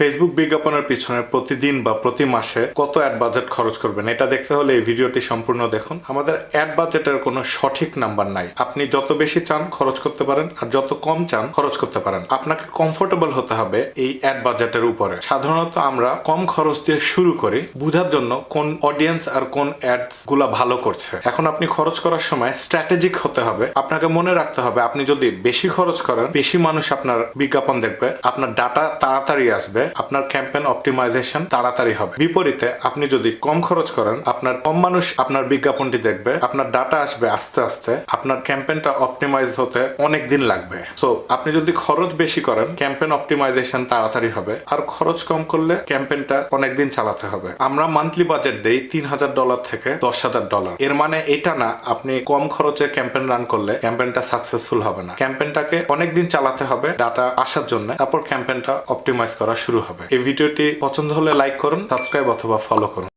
Facebook বিজ্ঞাপনের পিছনে প্রতিদিন বা প্রতি মাসে কত অ্যাড বাজেট খরচ করবেন? এটা দেখতে হলে এই ভিডিওটি সম্পূর্ণ দেখুন। আমাদের অ্যাড বাজেটের কোনো সঠিক নাম্বার নাই। আপনি যত বেশি চান খরচ করতে পারেন আর যত কম চান খরচ করতে পারেন। আপনাকে কমফোর্টেবল হতে হবে এই অ্যাড বাজেটের উপরে। সাধারণত আমরা কম খরচ দিয়ে শুরু করি বোঝার জন্য কোন অডিয়েন্স আর কোন অ্যাডসগুলা ভালো করছে। এখন আপনি খরচ করার সময় স্ট্র্যাটেজিক হতে হবে। আপনাকে মনে রাখতে হবে, আপনি যদি বেশি খরচ করেন, বেশি মানুষ আপনার বিজ্ঞাপন দেখবে, আপনার ডাটা তাড়াতাড়ি আসবে আপনার ক্যাম্পেইন অপটিমাইজেশন তাড়াতাড়ি হবে। বিপরীতে আপনি যদি কম খরচ করেন, আপনার কম মানুষ আপনার বিজ্ঞাপনটি দেখবে, আপনার ডাটা আসবে আস্তে আস্তে, আপনার ক্যাম্পেইনটা অপটিমাইজ হতে অনেক দিন লাগবে। সো আপনি যদি খরচ বেশি করেন ক্যাম্পেইন অপটিমাইজেশন তাড়াতাড়ি হবে। আর খরচ কম করলে ক্যাম্পেইনটা অনেক দিন চালাতে হবে। আমরা মান্থলি বাজেট দেই তিন হাজার ডলার থেকে দশ হাজার ডলার এর মানে এটা না, আপনি কম খরচে ক্যাম্পেন রান করলে ক্যাম্পেইনটা সাকসেসফুল হবে না। ক্যাম্পেইনটাকে অনেক দিন চালাতে হবে ডাটা আসার জন্য। তারপর ক্যাম্পেইনটা অপটিমাইজ করা শুরু হবে। এই ভিডিওটি পছন্দ হলে লাইক করুন সাবস্ক্রাইব অথবা ফলো করুন।